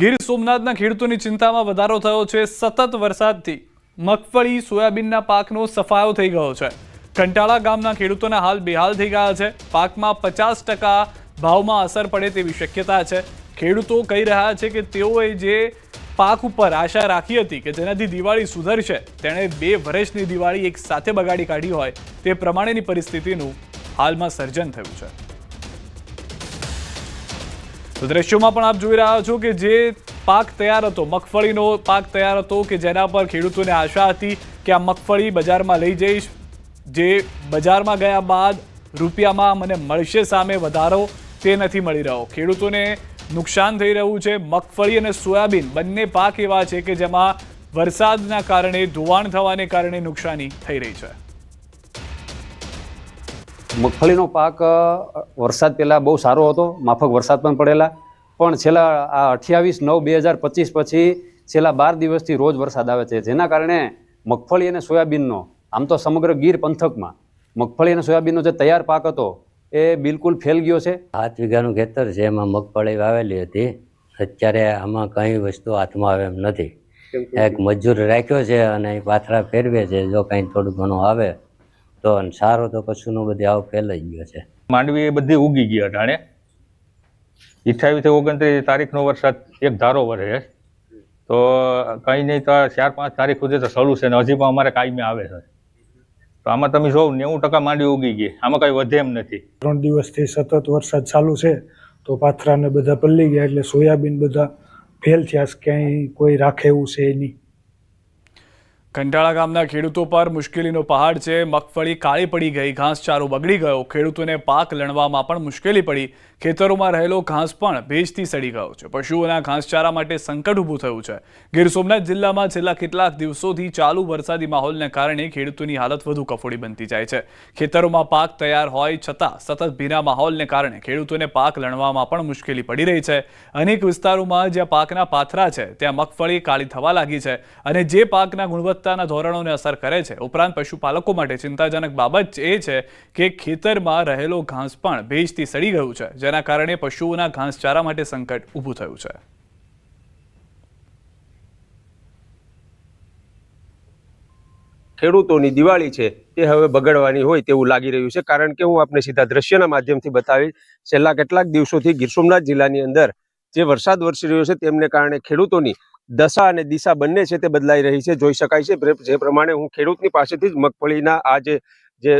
ગીર સોમનાથના ખેડૂતોની ચિંતામાં વધારો થયો છે સતત વરસાદથી. મગફળી, સોયાબીનના પાકનો સફાયો થઈ ગયો છે. કંટાળા ગામના ખેડૂતોના હાલ બેહાલ થઈ ગયા છે. પાકમાં પચાસ ભાવમાં અસર પડે તેવી શક્યતા છે. ખેડૂતો કહી રહ્યા છે કે તેઓએ જે પાક ઉપર આશા રાખી હતી કે જેનાથી દિવાળી સુધરશે, તેણે બે વર્ષની દિવાળી એક સાથે બગાડી કાઢી હોય તે પ્રમાણેની પરિસ્થિતિનું હાલમાં સર્જન થયું છે. તો દ્રશ્યોમાં પણ આપ જોઈ રહ્યા છો કે જે પાક તૈયાર હતો, મગફળીનો પાક તૈયાર હતો કે જેના પર ખેડૂતોને આશા હતી કે આ મગફળી બજારમાં લઈ જઈશ, જે બજારમાં ગયા બાદ રૂપિયામાં મને મળશે સામે વધારો તે નથી મળી રહ્યો. ખેડૂતોને નુકસાન થઈ રહ્યું છે. મગફળી અને સોયાબીન બંને પાક એવા છે કે જેમાં વરસાદના કારણે ધોવાણ થવાને કારણે નુકસાની થઈ રહી છે. મગફળીનો પાક વરસાદ પહેલાં બહુ સારો હતો માફક વરસાદ પણ પડેલા. પણ છેલ્લા આ અઠ્યાવીસ નવ બે હજાર પચીસ પછી છેલ્લા બાર દિવસથી રોજ વરસાદ આવે છે. જેના કારણે મગફળી અને સોયાબીનનો આમ તો સમગ્ર ગીર પંથકમાં મગફળી અને સોયાબીનનો જે તૈયાર પાક હતો એ બિલકુલ ફેલ ગયો છે. સાત વીઘાનું ખેતર છે એમાં મગફળી વાવેલી હતી. અત્યારે આમાં કઈ વસ્તુ હાથમાં આવે એમ નથી. એક મજૂર રાખ્યો છે અને પાથરા ફેરવે છે જો કંઈ થોડું ઘણું આવે તો અને સારો તો કશુંનું બધી આવ ફેલાઈ ગયો છે. માંડવી એ બધી ઉગી ગઈ અટાણે અઠ્યાવીસથી ઓગણત્રીસ તારીખનો વરસાદ એક ધારો વરે તો કંઈ નહીં તો ચાર પાંચ તારીખ સુધી તો સોલ્યુશન હજી પણ અમારે કાયમી આવે છે. તો આમાં તમે જોવો નેવું ટકા માંડવી ઉગી ગઈ. આમાં કંઈ વધે એમ નથી. ત્રણ દિવસથી સતત વરસાદ ચાલુ છે તો પાથરાને બધા પલ્લી ગયા એટલે સોયાબીન બધા ફેલ થયા છે. ક્યાંય કોઈ રાખે એવું છે નહીં. કંટાળા ગામના ખેડૂતો પર મુશ્કેલીનો પહાડ છે. મગફળી કાળી પડી ગઈ, ઘાસચારો બગડી ગયો. ખેડૂતોને પાક લણવામાં પણ મુશ્કેલી પડી. ખેતરોમાં રહેલો ઘાસ પણ ભેજથી સડી ગયો છે. પશુઓના ઘાસચારા માટે સંકટ ઊભું થયું છે. ગીર સોમનાથ જિલ્લામાં છેલ્લા કેટલાક દિવસોથી ચાલુ વરસાદી માહોલને કારણે ખેડૂતોની હાલત વધુ કફોડી બનતી જાય છે. ખેતરોમાં પાક તૈયાર હોય છતાં સતત ભીના માહોલને કારણે ખેડૂતોને પાક લણવામાં પણ મુશ્કેલી પડી રહી છે. અનેક વિસ્તારોમાં જ્યાં પાકના પાથરા છે, ત્યાં મગફળી કાળી થવા લાગી છે અને જે પાકના ગુણવત્તાના ધોરણોને અસર કરે છે. ઉપરાંત પશુપાલકો માટે ચિંતાજનક બાબત એ છે કે ખેતરમાં રહેલો ઘાસ પણ ભેજથી સડી ગયું છે, જેના કારણે પશુઓના ઘાસચારા માટે સંકટ ઊભું થયું છે. ખેડૂતોની દિવાળી છે તે હવે બગડવાની હોય તેવું લાગી રહ્યું છે, કારણ કે હું આપને સીધા દ્રશ્યના માધ્યમથી બતાવીશ, છેલ્લા કેટલાક દિવસોથી ગીર સોમનાથ જિલ્લાની અંદર જે વરસાદ વરસી રહ્યો છે, તેમને કારણે ખેડૂતોની દશા અને દિશા બંને છે તે બદલાઈ રહી છે. જોઈ શકાય છે. જે પ્રમાણે હું ખેડૂતની પાસેથી જ મગફળીના આ જે જે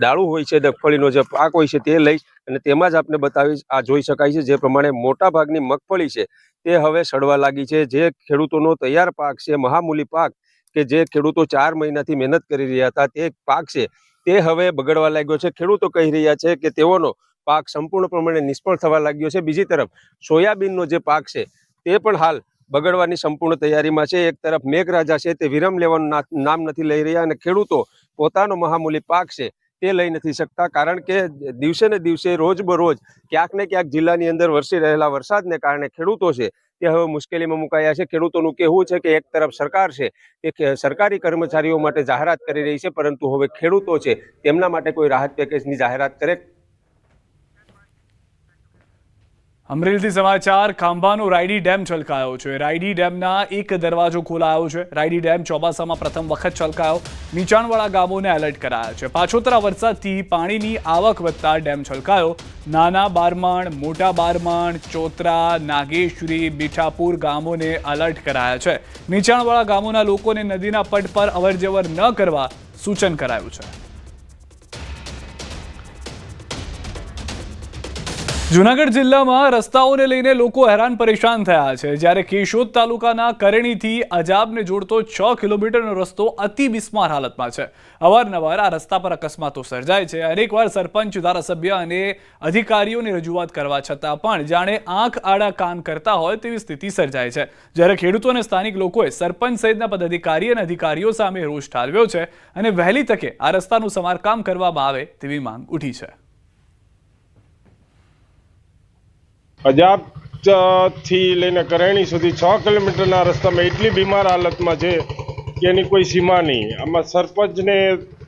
ડાળું હોય છે મગફળીનો જે પાક હોય છે તે લઈશ અને તેમાં જ આપને બતાવીશ. આ જોઈ શકાય છે. જે પ્રમાણે મોટા ભાગની મગફળી છે તે હવે સડવા લાગી છે. જે ખેડૂતોનો તૈયાર પાક છે, મહામૂલી પાક, કે જે ખેડૂતો ચાર મહિનાથી મહેનત કરી રહ્યા હતા, તે પાક છે તે હવે બગડવા લાગ્યો છે. ખેડૂતો કહી રહ્યા છે કે તેઓનો પાક સંપૂર્ણ પ્રમાણે નિષ્ફળ થવા લાગ્યો છે. બીજી તરફ, સોયાબીનનો જે પાક છે તે પણ હાલ બગડવાની સંપૂર્ણ તૈયારીમાં છે. એક તરફ મેઘરાજા છે તે વિરમ લેવાનું નામ નથી લઈ રહ્યા અને ખેડૂતો પોતાનો મહામૂલી પાક છે તે લઈ નથી શકતા કારણ કે દિવસે ને દિવસે રોજ બરોજ ક્યાંક ને ક્યાંક જિલ્લાની અંદર વરસી રહેલા વરસાદને કારણે ખેડૂતો છે તે હવે મુશ્કેલીમાં મુકાયા છે. ખેડૂતોનું કહેવું છે કે એક તરફ સરકાર છે તે સરકારી કર્મચારીઓ માટે જાહેરાત કરી રહી છે, પરંતુ હવે ખેડૂતો છે તેમના માટે કોઈ રાહત પેકેજની જાહેરાત કરે અમરેલીથી સમાચાર ખાંભાનો રાયડી ડેમ છલકાયો છે. રાયડી ડેમના એક દરવાજો ખોલાયો છે. રાયડી ડેમ ચોમાસામાં પ્રથમ વખત છલકાયો. નીચાણવાળા ગામોને એલર્ટ કરાયા છે. પાછોતરા વરસાદથી પાણીની આવક વધતા ડેમ છલકાયો. નાના બારમણ, મોટા બારમણ, ચોતરા નાગેશ્વરી બીઠાપુર ગામોને એલર્ટ કરાયા છે. નીચાણવાળા ગામોના લોકોને નદીના પટ પર અવરજવર ન કરવા સૂચન કરાયું છે. જુનાગઢ જિલ્લામાં રસ્તાઓને લઈને લોકો હેરાન પરેશાન થયા છે. જ્યારે કેશોદ તાલુકાના કરણીથી અજાબને જોડતો છ કિલોમીટરનો રસ્તો અતિ બિસ્માર હાલતમાં છે. અવારનવાર આ રસ્તા પર અકસ્માતો સર્જાય છે. અનેકવાર સરપંચ, ધારાસભ્ય અને અધિકારીઓની રજૂઆત કરવા છતાં પણ જાણે આંખ આડા કાન કરતા હોય તેવી સ્થિતિ સર્જાય છે. જ્યારે ખેડૂતો અને સ્થાનિક લોકોએ સરપંચ સહિતના પદાધિકારી અને અધિકારીઓ સામે રોષ ઠાલવ્યો છે અને વહેલી તકે આ રસ્તાનું સમારકામ કરવામાં આવે તેવી માંગ ઉઠી છે. અજાબથી લઈને કરણી સુધી છ કિલોમીટરના રસ્તામાં એટલી બીમાર હાલતમાં છે કે એની કોઈ સીમા નહીં. આમાં સરપંચને,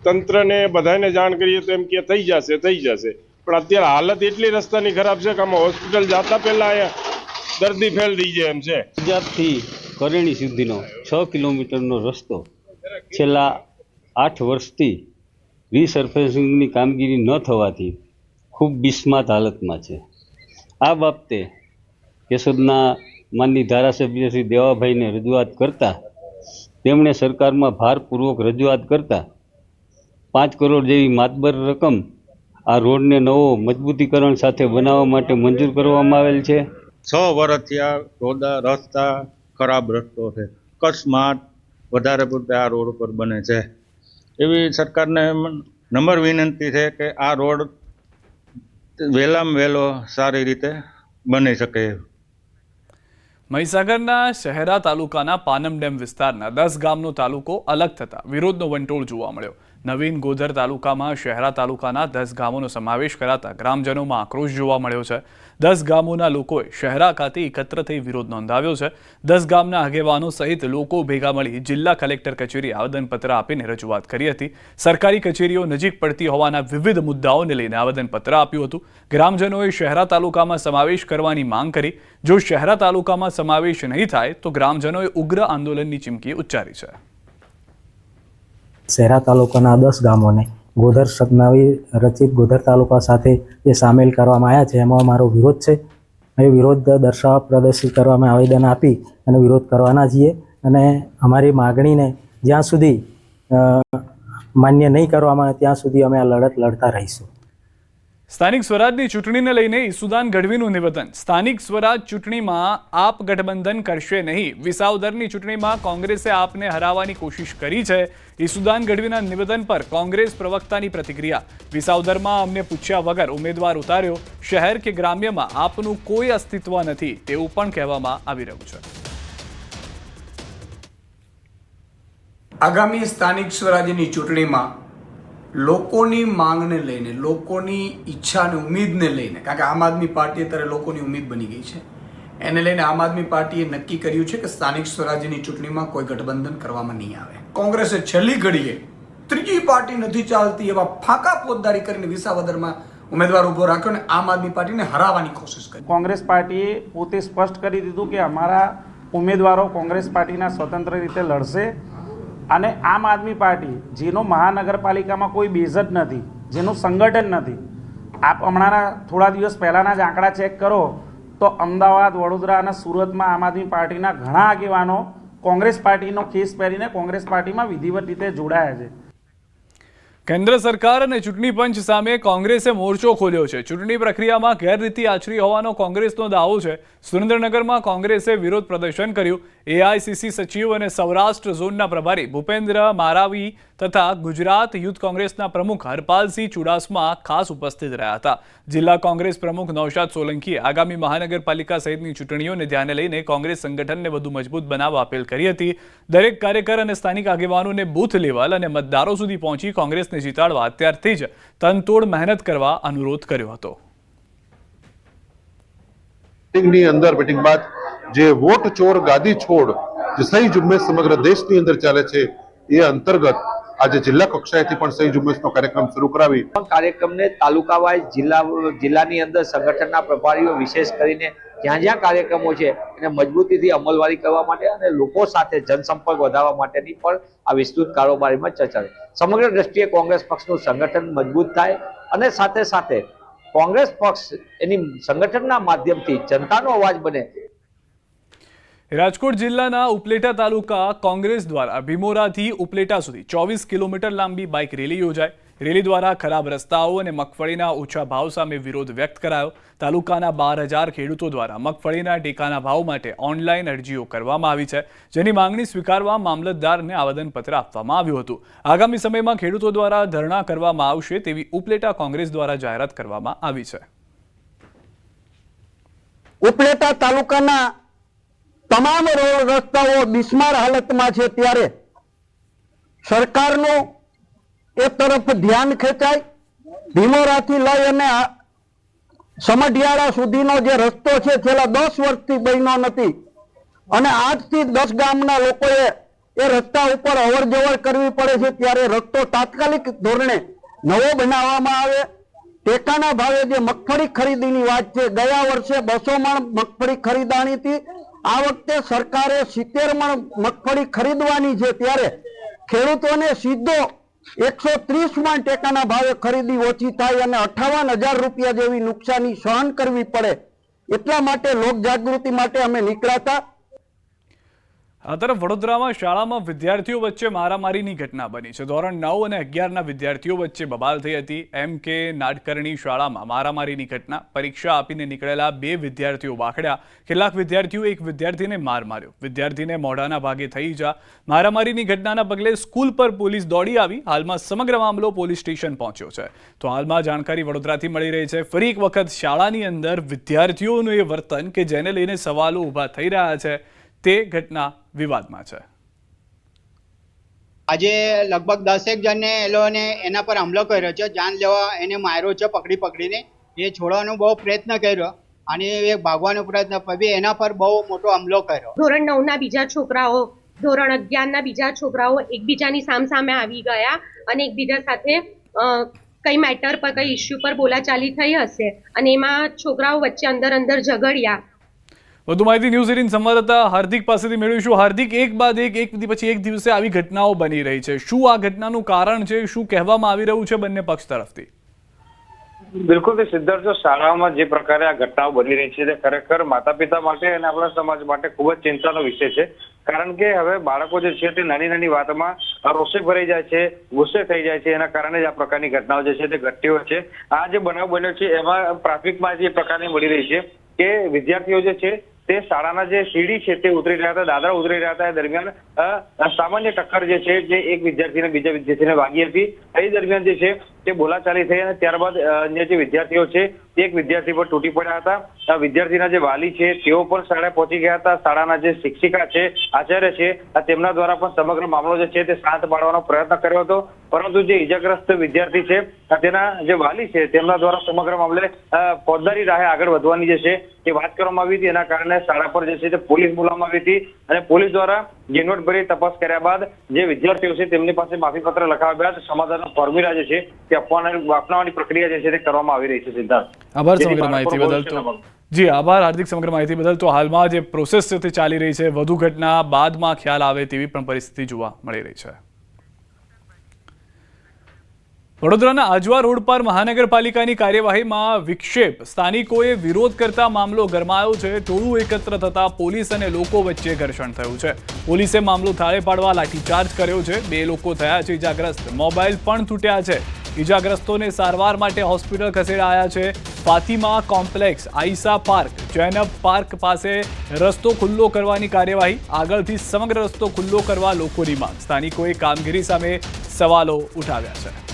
તંત્રને બધાને જાણ કરીએ તો એમ કે થઈ જશે થઈ જશે. પણ અત્યારે હાલત એટલી રસ્તાની ખરાબ છે કે આમાં હોસ્પિટલ જતા પહેલાં અહીંયા દર્દી ફેલ થઈ જાય એમ છે. અજાબથી કરેણી સુધીનો છ કિલોમીટરનો રસ્તો છેલ્લા આઠ વર્ષથી રીસર્ફેસિંગની કામગીરી ન થવાથી ખૂબ બિસ્માત હાલતમાં છે. આ બાબતે કેશોદના માનની ધારાસભ્ય શ્રી દેવાભાઈને રજૂઆત કરતા તેમણે સરકારમાં ભારપૂર્વક રજૂઆત કરતા પાંચ કરોડ જેવી માતબર રકમ આ રોડને નવો મજબૂતીકરણ સાથે બનાવવા માટે મંજૂર કરવામાં આવેલ છે. છ વર્ષથી આ રોડા, રસ્તા ખરાબ રસ્તો છે. અકસ્માત વધારે પડતા આ રોડ ઉપર બને છે. એવી સરકારને નંબર વિનંતી છે કે આ રોડ વહેલામાં વહેલો સારી રીતે બની શકે મહીસાગરના શહેરા તાલુકાના પાનમ ડેમ વિસ્તારના દસ ગામનો તાલુકો અલગ થતા વિરોધનો વંટોળ જોવા મળ્યો. નવીન ગોધર તાલુકામાં શહેરા તાલુકાના દસ ગામોનો સમાવેશ કરાતા ગ્રામજનોમાં આક્રોશ જોવા મળ્યો છે. દસ ગામોના લોકોએ શહેરા ખાતે એકત્ર થઈ વિરોધ નોંધાવ્યો છે. દસ ગામના આગેવાનો સહિત લોકો ભેગા મળી જિલ્લા કલેક્ટર કચેરી આવેદનપત્ર આપીને રજૂઆત કરી હતી. સરકારી કચેરીઓ નજીક પડતી હોવાના વિવિધ મુદ્દાઓને લઈને આવેદનપત્ર આપ્યું હતું. ગ્રામજનોએ શહેરા તાલુકામાં સમાવેશ કરવાની માંગ કરી. જો શહેરા તાલુકામાં સમાવેશ નહીં થાય તો ગ્રામજનોએ ઉગ્ર આંદોલનની ચીમકી ઉચ્ચારી છે. શહેરા તાલુકાના દસ ગામોને ગોધર સદનાવી રચિત ગોધર તાલુકા સાથે જે સામેલ કરવામાં આવ્યા છે. એમાં મારો વિરોધ છે. એ વિરોધ દર્શાવવા પ્રદર્શિત કરવામાં આવેદન આપી અને વિરોધ કરવાના છીએ અને અમારી માગણીને જ્યાં સુધી માન્ય નહીં કરવામાં આવે ત્યાં સુધી અમે આ લડત લડતા રહીશું. સ્થાનિક સ્વરાજની ચૂંટણીને લઈને ઈસુદાન ગઢવીનું નિવેદન. સ્થાનિક સ્વરાજ ચૂંટણીમાં આપ ગઠબંધન કરશે નહીં. વિસાવદરની ચૂંટણીમાં કોંગ્રેસે આપને હરાવવાની કોશિશ કરી છે. ઈસુદાન ગઢવીના નિવેદન પર કોંગ્રેસ પ્રવક્તાની પ્રતિક્રિયા. વિસાવદરમાં અમને પૂછ્યા વગર ઉમેદવાર ઉતાર્યો. શહેર કે ગ્રામ્યમાં આપનું કોઈ અસ્તિત્વ નથી તેવું પણ કહેવામાં આવી રહ્યું છે. આગામી સ્થાનિક સ્વરાજની ચૂંટણીમાં લોકોની માંગને લઈને, લોકોની ઈચ્છા અને ઉમ્મીદને લઈને, કારણ કે આમ આદમી પાર્ટી અત્યારે લોકોની ઉમેદ બની ગઈ છે. એને લઈને આમ આદમી પાર્ટીએ નક્કી કર્યું છે કે સ્થાનિક સ્વરાજ્યની ચૂંટણીમાં કોઈ ગઠબંધન કરવામાં નહીં આવે. કોંગ્રેસે છેલ્લી ઘડીએ ત્રીજી પાર્ટી નથી ચાલતી એવા ફાંકા પોતદારી કરીને વિસાવદરમાં ઉમેદવાર ઊભો રાખ્યો અને આમ આદમી પાર્ટીને હરાવવાની કોશિશ કરી. કોંગ્રેસ પાર્ટીએ પોતે સ્પષ્ટ કરી દીધું કે અમારા ઉમેદવારો કોંગ્રેસ પાર્ટીના સ્વતંત્ર રીતે લડશે. અને આમ આદમી પાર્ટી, જેનો મહાનગરપાલિકામાં કોઈ બેઝ જ નથી, જેનું સંગઠન નથી. આપ હમણાંના થોડા દિવસ પહેલાંના જ આંકડા ચેક કરો, તો અમદાવાદ, વડોદરા અને સુરતમાં આમ આદમી પાર્ટીના ઘણા આગેવાનો કોંગ્રેસ પાર્ટીનો કેસ પહેરીને કોંગ્રેસ પાર્ટીમાં વિધિવત રીતે જોડાયા છે. કેન્દ્ર સરકાર અને ચૂંટણી પંચ સામે કોંગ્રેસે મોરચો ખોલ્યો છે. ચૂંટણી પ્રક્રિયામાં ગેરરીતિ આચરી હોવાનો કોંગ્રેસનો દાવો છે. સુરેન્દ્રનગરમાં કોંગ્રેસે વિરોધ પ્રદર્શન કર્યું. એઆઈસીસી સચિવ અને સૌરાષ્ટ્ર ઝોનના પ્રભારી ભૂપેન્દ્ર મારાવી તથા ગુજરાત યુથ કોંગ્રેસના પ્રમુખ હરપાલસિંહ ચુડાસમા ખાસ ઉપસ્થિત રહ્યા હતા. જિલ્લા કોંગ્રેસ પ્રમુખ નૌશાદ સોલંકીએ આગામી મહાનગરપાલિકા સહિતની ચૂંટણીઓને ધ્યાને લઈને કોંગ્રેસ સંગઠનને વધુ મજબૂત બનાવવા અપીલ કરી હતી. દરેક કાર્યકર અને સ્થાનિક આગેવાનોને બૂથ લેવલ અને મતદારો સુધી પહોંચી કોંગ્રેસને જીતાડવા અત્યારથી જ તનતોડ મહેનત કરવા અનુરોધ કર્યો હતો. ની અંદર મિટિંગ બાદ જે વોટ ચોર ગાદી છોડ જે સહી ઝુંબેશ સમગ્ર દેશની અંદર ચાલે છે એ અંતર્ગત આજે જિલ્લા કક્ષાએથી પણ સહી ઝુંબેશનો કાર્યક્રમ શરૂ કરાવી. કાર્યક્રમને તાલુકા વાઇઝ જિલ્લા જિલ્લાની અંદર સંગઠનના પ્રભારીઓ વિશેષ કરીને જ્યાં જ્યાં કાર્યક્રમો છે એને મજબૂતીથી અમલવારી કરવા માટે અને લોકો સાથે જનસંપર્ક વધારવા માટેની પણ આ વિસ્તૃત કારોબારીમાં ચર્ચા થઈ. સમગ્ર દ્રષ્ટિએ કોંગ્રેસ પક્ષનું સંગઠન મજબૂત થાય અને સાથે સાથે કોંગ્રેસ પક્ષ એની સંગઠનના માધ્યમથી જનતાનો અવાજ બને રાજકોટ જિલ્લાના ઉપલેટા તાલુકા કોંગ્રેસ દ્વારા ભીમોરાથી ઉપલેટા સુધી ચોવીસ કિલોમીટર લાંબી બાઇક રેલી યોજાઈ. રેલી દ્વારા ખરાબ રસ્તાઓ અને મગફળીના ઓછા ભાવ સામે વિરોધ વ્યક્ત કરાયો. તાલુકાના બાર હજાર ખેડૂતો દ્વારા મગફળીના ટેકાના ભાવ માટે ઓનલાઈન અરજીઓ કરવામાં આવી છે, જેની માંગણી સ્વીકારવા મામલતદારને આવેદનપત્ર આપવામાં આવ્યું હતું. આગામી સમયમાં ખેડૂતો દ્વારા ધરણા કરવામાં આવશે તેવી ઉપલેટા કોંગ્રેસ દ્વારા જાહેરાત કરવામાં આવી છે. ઉપલેટા તાલુકાના તમામ રોડ રસ્તાઓ બિસ્માર હાલતમાં છે ત્યારે સરકારનું એ તરફ ધ્યાન ખેંચાય, ભીમોરાથી લઈ અને સમઢિયાળા સુધીનો જે રસ્તો છે છેલ્લા દસ વર્ષથી બન્યો નથી. અને આજથી દસ ગામના લોકોએ એ રસ્તા ઉપર અવર જવર કરવી પડે છે ત્યારે રસ્તો તાત્કાલિક ધોરણે નવો બનાવવામાં આવે. ટેકાના ભાવે જે મગફળી ખરીદીની વાત છે, ગયા વર્ષે બસો મણ મગફળી ખરીદાણી હતી. આ વખતે સરકારે સિત્તેર મણ મગફળી ખરીદવાની છે ત્યારે ખેડૂતોને સીધો એકસો ત્રીસ મણ ટેકાના ભાવે ખરીદી ઓછી થાય અને અઠાવન હજાર રૂપિયા જેવી નુકસાની સહન કરવી પડે એટલા માટે લોક જાગૃતિ માટે અમે નીકળ્યા હતા. આ તરફ વડોદરામાં શાળામાં વિદ્યાર્થીઓ વચ્ચે મારામારીની ઘટના બની છે. ધોરણ નવ અને અગિયારના વિદ્યાર્થીઓ વચ્ચે બબાલ થઈ હતી. એમ કે નાટકરણી શાળામાં મારામારીની ઘટના. પરીક્ષા આપીને નીકળેલા બે વિદ્યાર્થીઓ વાખડ્યા. કેટલાક વિદ્યાર્થીઓ એક વિદ્યાર્થીને માર માર્યો. વિદ્યાર્થીને મોઢાના ભાગે થઈ જા. મારામારીની ઘટનાના પગલે સ્કૂલ પર પોલીસ દોડી આવી. હાલમાં સમગ્ર મામલો પોલીસ સ્ટેશન પહોંચ્યો છે. તો હાલમાં જાણકારી વડોદરાથી મળી રહી છે. ફરી એક વખત શાળાની અંદર વિદ્યાર્થીઓનું એ વર્તન કે જેને લઈને સવાલો ઊભા થઈ રહ્યા છે. તે ઘટના વિવાદમાં છે. આજે લગભગ દસેક જણને એ લોકોને એના પર હુમલો કર્યો છે. જાન લેવા એને માર્યો છે પકડી પકડીને. એ છોડવાનો બહુ પ્રયત્ન કર્યો અને એ ભાગવાનો પ્રયત્ન પછી એના પર બહુ મોટો હુમલો કર્યો. ધોરણ નવના બીજા છોકરાઓ ધોરણ અગિયારના બીજા છોકરાઓ એકબીજાની સામસામે આવી ગયા અને એકબીજા સાથે કઈ મેટર પર કઈ ઇસ્યુ પર બોલાચાલી થઈ હશે અને એમાં છોકરાઓ વચ્ચે અંદર અંદર ઝઘડ્યા. વધુ માહિતી ન્યૂઝ એટીન સંવાદદાતા હાર્દિક પાસેથી મેળવીશું. હાર્દિક, એક બાદ એક એક પછી એક દિવસે આવી ઘટનાઓ બની રહી છે. શું આ ઘટનાનું કારણ છે? શું કહેવામાં આવી રહ્યું છે બંને પક્ષ તરફથી? બિલકુલ સિદ્ધાર્થ શાળામાં જે પ્રકારે આ ઘટનાઓ બની રહી છે, તે ખરેખર માતા પિતા માટે અને આપણા સમાજ માટે ખૂબ જ ચિંતાનો વિષય છે. કારણ કે હવે બાળકો જે છે, તે નાની નાની વાતમાં રોષે ભરાઈ જાય છે, ગુસ્સે થઈ જાય છે, એના કારણે જ આ પ્રકારની ઘટનાઓ જે છે, તે ઘટતી હોય છે. આ જે બનાવ બન્યો છે, એમાં પ્રાથમિક માહિતી એ પ્રકારની મળી રહી છે, કે વિદ્યાર્થીઓ જે છે તે શાળાના જે સીડી છે તે ઉતરી રહ્યા હતા, દાદરા ઉતરી રહ્યા હતા એ દરમિયાન સામાન્ય ટક્કર જે છે, જે એક વિદ્યાર્થીને બીજા વિદ્યાર્થીને વાગી હતી, એ દરમિયાન જે છે તે બોલાચાલી થઈ અને ત્યારબાદ અન્ય જે વિદ્યાર્થીઓ છે એક વિદ્યાર્થી પર તૂટી પડ્યા હતા. આ વિદ્યાર્થીના જે વાલી છે, તેઓ પણ શાળાએ પહોંચી ગયા હતા. શાળાના જે શિક્ષિકા છે, આચાર્ય છે તેમના દ્વારા પણ સમગ્ર મામલો જે છે, તે શાંત પાડવાનો પ્રયત્ન કર્યો હતો. પરંતુ જે ઈજાગ્રસ્ત વિદ્યાર્થી છે તેના જે વાલી છે, તેમના દ્વારા સમગ્ર મામલે ફોજદારી રાહે આગળ વધવાની જે છે, તે વાત કરવામાં આવી હતી. એના કારણે શાળા પર જે છે, તે પોલીસ બોલાવવામાં આવી હતી અને પોલીસ દ્વારા ઝીણવટભરી તપાસ કર્યા બાદ જે વિદ્યાર્થીઓ છે તેમની પાસે માફીપત્ર લખાવ્યા બાદ સમાધાનનો ફોર્મ્યુલા જે છે તે અપનાવવાની અપનાવવાની પ્રક્રિયા જે છે તે કરવામાં આવી રહી છે સિદ્ધાર્થ. આભાર સમગ્ર માહિતી બદલ તો જી આભાર હાર્દિક સમગ્ર માહિતી બદલ તો હાલમાં જે પ્રોસેસ છે તે ચાલી રહી છે વધુ ઘટના બાદમાં ખ્યાલ આવે તેવી પણ પરિસ્થિતિ જોવા મળી રહી છે. વડોદરાના આજવા રોડ પર મહાનગરપાલિકાની કાર્યવાહીમાં વિક્ષેપ. સ્થાનિકોએ વિરોધ કરતા મામલો ગરમાયો છે. ટોળું એકત્ર થતા પોલીસ અને લોકો વચ્ચે ઘર્ષણ થયું છે. પોલીસે મામલો થાળે પાડવા લાઠીચાર્જ કર્યો છે. બે લોકો થયા છે ઇજાગ્રસ્ત. મોબાઈલ પણ તૂટ્યા છે. ઇજાગ્રસ્તોને સારવાર માટે હોસ્પિટલ ખસેડાયા છે. Fatima complex, Aisha park Zainab park પાસે રસ્તો ખુલ્લો કરવાની કાર્યવાહી. આગળથી સમગ્ર રસ્તો ખુલ્લો કરવા લોકોની માંગ. સ્થાનિકોએ કામગીરી સામે સવાલો ઉઠાવ્યા છે.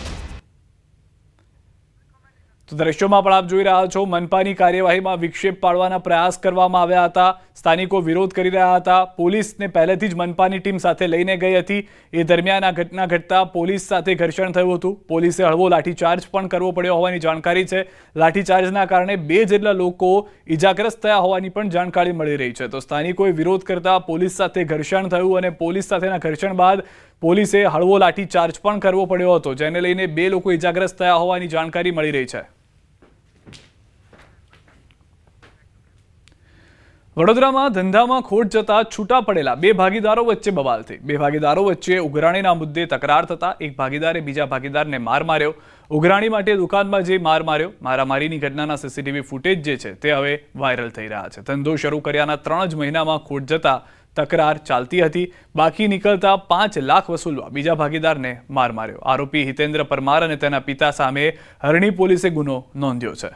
તો દ્રશ્યોમાં પણ આપ જોઈ રહ્યા છો, મનપાની કાર્યવાહીમાં વિક્ષેપ પાડવાના પ્રયાસ કરવામાં આવ્યા હતા. સ્થાનિકો વિરોધ કરી રહ્યા હતા. પોલીસને પહેલેથી જ મનપાની ટીમ સાથે લઈને ગઈ હતી. એ દરમિયાન આ ઘટના ઘટતા પોલીસ સાથે ઘર્ષણ થયું હતું. પોલીસે હળવો લાઠીચાર્જ પણ કરવો પડ્યો હોવાની જાણકારી છે. લાઠીચાર્જના કારણે બે જેટલા લોકો ઇજાગ્રસ્ત થયા હોવાની પણ જાણકારી મળી રહી છે. તો સ્થાનિકોએ વિરોધ કરતા પોલીસ સાથે ઘર્ષણ થયું અને પોલીસ સાથેના ઘર્ષણ બાદ પોલીસે હળવો લાઠીચાર્જ પણ કરવો પડ્યો હતો, જેને લઈને બે લોકો ઇજાગ્રસ્ત થયા હોવાની જાણકારી મળી રહી છે. વડોદરામાં ધંધામાં ખોટ જતા છૂટા પડેલા બે ભાગીદારો વચ્ચે બબાલ થઈ. બે ભાગીદારો વચ્ચે ઉઘરાણીના મુદ્દે તકરાર થતા એક ભાગીદારે બીજા ભાગીદારને માર માર્યો. ઉઘરાણી માટે દુકાનમાં જે માર માર્યો, મારામારીની ઘટનાના સીસીટીવી ફૂટેજ જે છે તે હવે વાયરલ થઈ રહ્યા છે. ધંધો શરૂ કર્યાના ત્રણ જ મહિનામાં ખોટ જતા તકરાર ચાલતી હતી. બાકી નીકળતા પાંચ લાખ વસૂલવા બીજા ભાગીદારને માર માર્યો. આરોપી હિતેન્દ્ર પરમાર અને તેના પિતા સામે હરણી પોલીસે ગુનો નોંધ્યો છે.